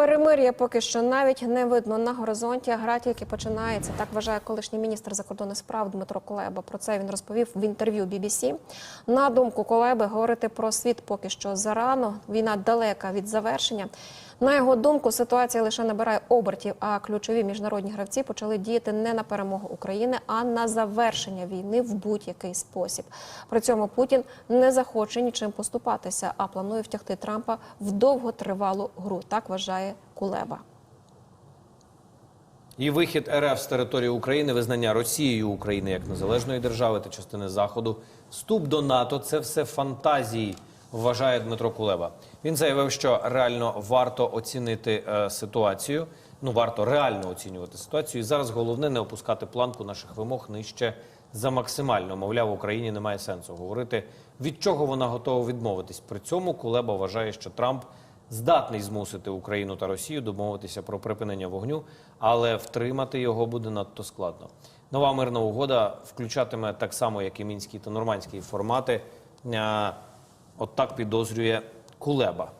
перемир'я поки що навіть не видно на горизонті. Гра тільки починається. Так вважає колишній міністр закордонних справ Дмитро Кулеба. Про це він розповів в інтерв'ю BBC. На думку Кулеби, говорити про світ поки що зарано. Війна далека від завершення. На його думку, ситуація лише набирає обертів, а ключові міжнародні гравці почали діяти не на перемогу України, а на завершення війни в будь-який спосіб. При цьому Путін не захоче нічим поступатися, а планує втягти Трампа в довготривалу гру. Так вважає Кулеба. І вихід РФ з території України, визнання Росією України як незалежної держави та частини Заходу, вступ до НАТО це все фантазії, вважає Дмитро Кулеба. Він заявив, що реально варто оцінити е, ситуацію. Ну варто реально оцінювати ситуацію. І зараз головне не опускати планку наших вимог нижче за максимально. Мовляв, Україні немає сенсу говорити, від чого вона готова відмовитись. При цьому Кулеба вважає, що Трамп здатний змусити Україну та Росію домовитися про припинення вогню, але втримати його буде надто складно. Нова мирна угода включатиме так само, як і мінський та нормандський формати. От так підозрює Кулеба.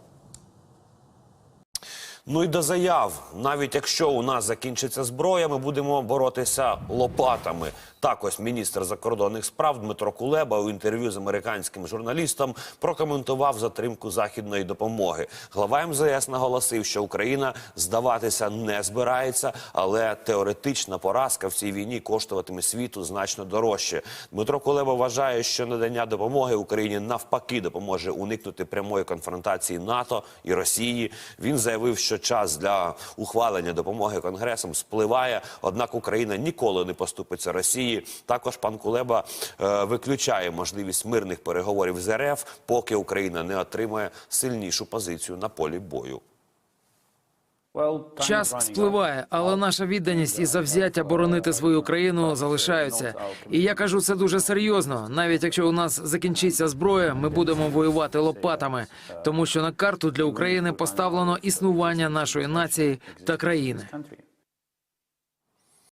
Ну і до заяв, навіть якщо у нас закінчиться зброя, ми будемо боротися лопатами. Так ось міністр закордонних справ Дмитро Кулеба у інтерв'ю з американським журналістом прокоментував затримку західної допомоги. Глава МЗС наголосив, що Україна здаватися не збирається, але теоретична поразка в цій війні коштуватиме світу значно дорожче. Дмитро Кулеба вважає, що надання допомоги Україні навпаки допоможе уникнути прямої конфронтації НАТО і Росії. Він заявив, що час для ухвалення допомоги Конгресом спливає, однак Україна ніколи не поступиться Росії. Також пан Кулеба е, виключає можливість мирних переговорів з РФ, поки Україна не отримає сильнішу позицію на полі бою. Час спливає, але наша відданість і завзяття боронити свою країну залишаються. І я кажу це дуже серйозно. Навіть якщо у нас закінчиться зброя, ми будемо воювати лопатами, тому що на карту для України поставлено існування нашої нації та країни.